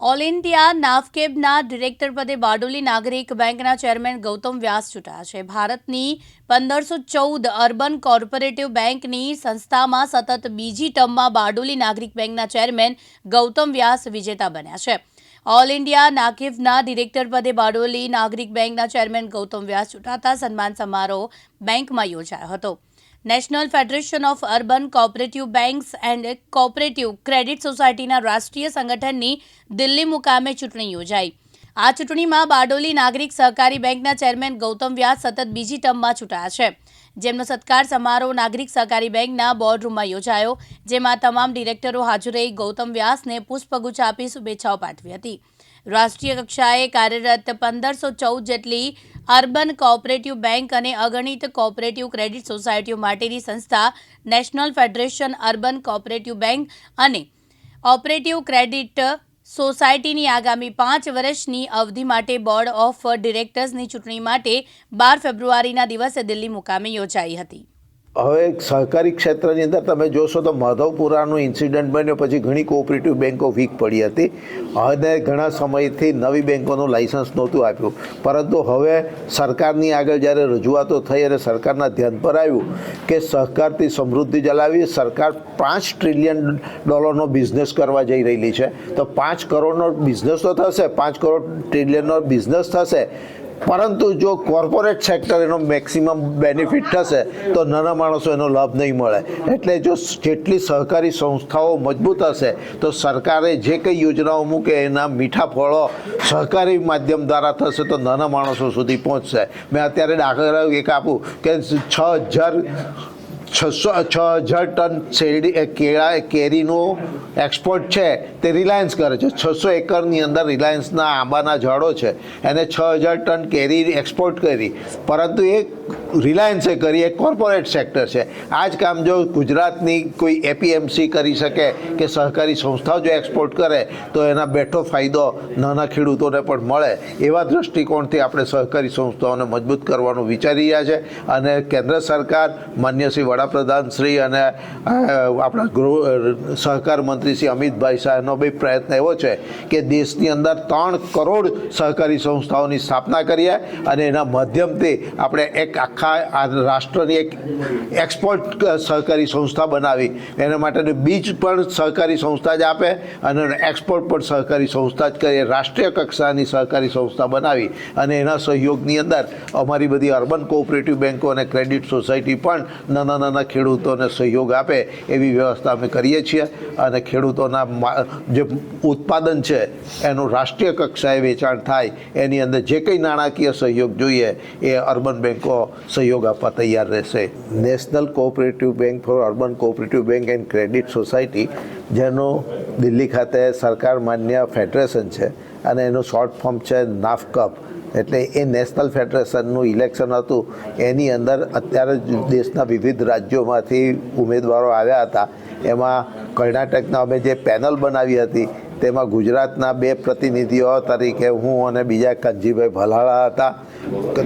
All India નાફકેબના director પદે બારડોલી નાગરિક બેંકના ચેરમેન ગૌતમ વ્યાસ ચૂંટાયા છે. ભારતની પંદરસો ચૌદ અર્બન કોર્પોરેટિવ બેંકની સંસ્થામાં સતત બીજી ટર્મમાં બારડોલી નાગરિક બેંકના ચેરમેન ગૌતમ વ્યાસ વિજેતા બન્યા છે. ઓલ ઇન્ડિયા નાકિફના ડિરેક્ટર પદે બારડોલી નાગરિક બેંકના ચેરમેન ગૌતમ વ્યાસ ચૂંટાતા સન્માન સમારોહ બેંકમાં યોજાયો હતો. National federation of urban cooperative banks and cooperative credit સોસાયટીના રાષ્ટ્રીય સંગઠનની દિલ્હી મુકામે ચૂંટણી યોજાઈ. આ ચૂંટણીમાં બારડોલી નાગરિક સહકારી બેંકના ચેરમેન ગૌતમ વ્યાસ સતત બીજી ટર્મમાં ચૂંટાયા છે. જેમનો સત્કાર સમારોહ નાગરિક સહકારી બેંકના બોર્ડરૂમમાં યોજાયો, જેમાં તમામ ડિરેક્ટરો હાજર રહી ગૌતમ વ્યાસને પુષ્પગુચ્છ આપી શુભેચ્છાઓ પાઠવી હતી. રાષ્ટ્રીય કક્ષાએ કાર્યરત પંદરસો ચૌદ જેટલી અર્બન કોઓપરેટિવ બેંક અને અગણિત કોઓપરેટિવ ક્રેડિટ સોસાયટીઓ માટેની સંસ્થા national federation urban cooperative bank અને ઓપરેટિવ ક્રેડિટ સોસાયટીની આગામી પાંચ વર્ષની અવધિ માટે બોર્ડ ઓફ ડિરેક્ટર્સની ચૂંટણી માટે બાર ફેબ્રુઆરીના દિવસે દિલ્હી મુકામે યોજાઈ હતી. હવે સહકારી ક્ષેત્રની અંદર તમે જોશો તો માધવપુરાનું ઇન્સિડન્ટ બન્યો, પછી ઘણી કોઓપરેટિવ બેન્કો વીક પડી હતી. અને ઘણા સમયથી નવી બેન્કોનું લાઇસન્સ નહોતું આપ્યું. પરંતુ હવે સરકારની આગળ જ્યારે રજૂઆતો થઈ અને સરકારના ધ્યાન પર આવ્યું કે સહકારથી સમૃદ્ધિ ચલાવી સરકાર પાંચ ટ્રિલિયન ડોલરનો બિઝનેસ કરવા જઈ રહેલી છે. તો પાંચ કરોડનો બિઝનેસ તો થશે, પાંચ કરોડ ટ્રિલિયનનો બિઝનેસ થશે. પરંતુ જો કોર્પોરેટ સેક્ટર એનો મેક્સિમમ બેનિફિટ થશે, તો નાના માણસો એનો લાભ નહીં મળે. એટલે જો જેટલી સહકારી સંસ્થાઓ મજબૂત હશે, તો સરકારે જે કંઈ યોજનાઓ મૂકે એના મીઠા ફળો સહકારી માધ્યમ દ્વારા થશે, તો નાના માણસો સુધી પહોંચશે. મેં અત્યારે દાખલા એક આપું કે છ હજાર છસો છ હજાર ટન શેરડી કેળા કેરીનું એક્સપોર્ટ છે, તે રિલાયન્સ કરે છે. છસો એકરની અંદર રિલાયન્સના આંબાના ઝાડો છે. એને છ હજાર ટન કેરી એક્સપોર્ટ કરી. પરંતુ એ રિલાયન્સે કરી, એ કોર્પોરેટ સેક્ટર છે. આ જ કામ જો ગુજરાતની કોઈ એપીએમસી કરી શકે કે સહકારી સંસ્થાઓ જો એક્સપોર્ટ કરે, તો એના બેઠો ફાયદો નાના ખેડૂતોને પણ મળે. એવા દૃષ્ટિકોણથી આપણે સહકારી સંસ્થાઓને મજબૂત કરવાનું વિચારી રહ્યા છે. અને કેન્દ્ર સરકાર માન્ય શ્રી વડાપ્રધાન શ્રી અને આપણા ગૃહ સહકાર મંત્રી શ્રી અમિતભાઈ શાહનો બી પ્રયત્ન એવો છે કે દેશની અંદર ત્રણ કરોડ સહકારી સંસ્થાઓની સ્થાપના કરીએ અને એના માધ્યમથી આપણે એક આખા રાષ્ટ્રની એક એક્સપોર્ટ સહકારી સંસ્થા બનાવી. એના માટેનું બીજ પણ સહકારી સંસ્થા જ આપે અને એક્સપોર્ટ પણ સહકારી સંસ્થા જ કરીએ. રાષ્ટ્રીય કક્ષાની સહકારી સંસ્થા બનાવી અને એના સહયોગની અંદર અમારી બધી અર્બન કોઓપરેટિવ બેન્કો અને ક્રેડિટ સોસાયટી પણ નાના નાના ખેડૂતોને સહયોગ આપે એવી વ્યવસ્થા અમે કરીએ છીએ. અને ખેડૂતોના જે ઉત્પાદન છે, એનું રાષ્ટ્રીય કક્ષાએ વેચાણ થાય, એની અંદર જે કંઈ નાણાકીય સહયોગ જોઈએ, એ અર્બન બેન્કો સહયોગ આપવા તૈયાર રહેશે. National cooperative bank for urban cooperative bank and credit society, જેનું દિલ્હી ખાતે સરકાર માન્ય ફેડરેશન છે, અને એનું શોર્ટ ફોર્મ છે નાફકપ. એટલે એ નેશનલ ફેડરેશનનું ઇલેક્શન હતું. એની અંદર અત્યારે દેશના વિવિધ રાજ્યોમાંથી ઉમેદવારો આવ્યા હતા. એમાં કર્ણાટકના અમે જે પેનલ બનાવી હતી, તેમાં ગુજરાતના બે પ્રતિનિધિઓ તરીકે હું અને બીજા કંજીભાઈ ભલાળા હતા.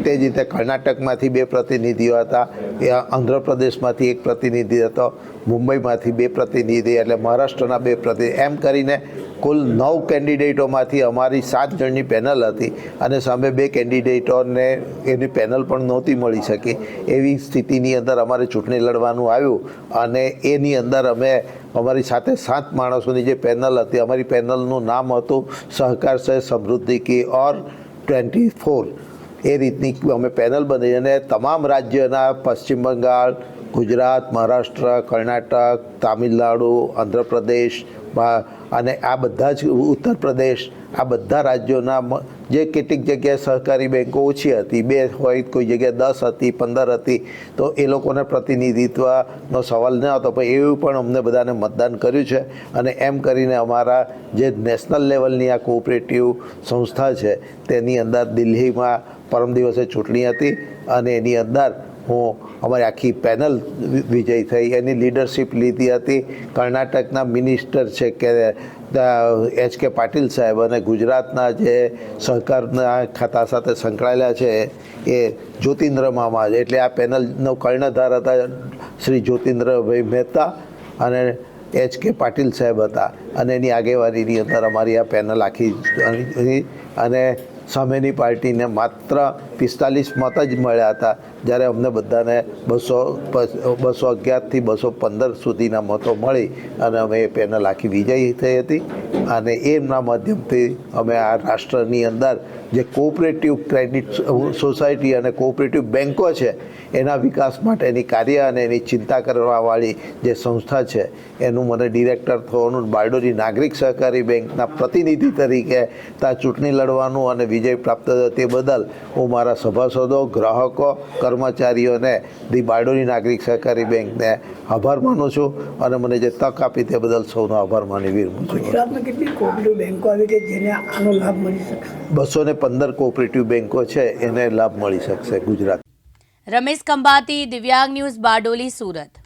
તે જ રીતે કર્ણાટકમાંથી બે પ્રતિનિધિઓ હતા. એ આંધ્રપ્રદેશમાંથી એક પ્રતિનિધિ હતો. મુંબઈમાંથી બે પ્રતિનિધિ એટલે મહારાષ્ટ્રના બે પ્રતિનિધિ એમ કરીને કુલ નવ કેન્ડિડેટોમાંથી અમારી સાત જણની પેનલ હતી અને સામે બે કેન્ડિડેટોને એની પેનલ પણ નહોતી મળી શકી. એવી સ્થિતિની અંદર અમારે ચૂંટણી લડવાનું આવ્યું અને એની અંદર અમે અમારી સાથે સાત માણસોની જે પેનલ હતી, અમારી પેનલનું નામ હતું સહકાર, સહ સમૃદ્ધિ કી ઓર ટ્વેન્ટી ફોર. એ રીતની અમે પેનલ બની અને તમામ રાજ્યના પશ્ચિમ બંગાળ, ગુજરાત, મહારાષ્ટ્ર, કર્ણાટક, તામિલનાડુ, આંધ્રપ્રદેશ અને આ બધા જ ઉત્તર પ્રદેશ, આ બધા રાજ્યોના જે કેટલીક જગ્યાએ સહકારી બેન્કો ઓછી હતી, બે હોય કોઈ જગ્યાએ દસ હતી, પંદર હતી, તો એ લોકોને પ્રતિનિધિત્વનો સવાલ ન હતો પણ એવું પણ અમને બધાને મતદાન કર્યું છે અને એમ કરીને અમારા જે નેશનલ લેવલની આ કોઓપરેટિવ સંસ્થા છે, તેની અંદર દિલ્હીમાં પરમ દિવસે ચૂંટણી હતી અને એની અંદર હું, અમારી આખી પેનલ વિજય થઈ. એની લીડરશિપ લીધી હતી કર્ણાટકના મિનિસ્ટર છે કે એચ કે પાટીલ સાહેબ અને ગુજરાતના જે સહકારના ખાતા સાથે સંકળાયેલા છે એ જ્યોતિન્દ્ર મામા એટલે આ પેનલનો કર્ણધાર હતા શ્રી જ્યોતિન્દ્રભાઈ મહેતા અને એચ કે પાટીલ સાહેબ હતા. અને એની આગેવાનીની અંદર અમારી આ પેનલ આખી અને સામેની પાર્ટીને માત્ર પિસ્તાલીસ મત જ મળ્યા હતા. જ્યારે અમને બધાને બસો બસો અગિયારથી બસો પંદર સુધીના મતો મળી અને અમે એ પેનલ આખી વિજયી થઈ હતી. અને એમના માધ્યમથી અમે આ રાષ્ટ્રની અંદર જે કોઓપરેટિવ ક્રેડિટ સોસાયટી અને કોઓપરેટિવ બેન્કો છે, એના વિકાસ માટેની કાર્ય અને એની ચિંતા કરવાવાળી જે સંસ્થા છે, એનું મને ડિરેક્ટર થવાનું બારડોલી નાગરિક સહકારી બેંકના પ્રતિનિધિ તરીકે ત્યાં ચૂંટણી લડવાનું અને વિજય પ્રાપ્ત થયો. તે બદલ હું મારા સભાસદો ગ્રાહકો કર્મચારીઓને ધી બારડોલી નાગરિક સહકારી બેંકને આભાર માનું છું અને મને જે તક આપી તે બદલ સૌનો આભાર માની વિરમું છું. ગુજરાતમાં કેટલી કોઓપરેટિવ બેંકો આવી છે જેને આનો લાભ મળી શકે બસો ને પંદર કોઓપરેટિવ બેન્કો છે એને લાભ મળી શકશે ગુજરાત. રમેશ ખંભાતી દિવ્યાંગ ન્યૂઝ બારડોલી સુરત.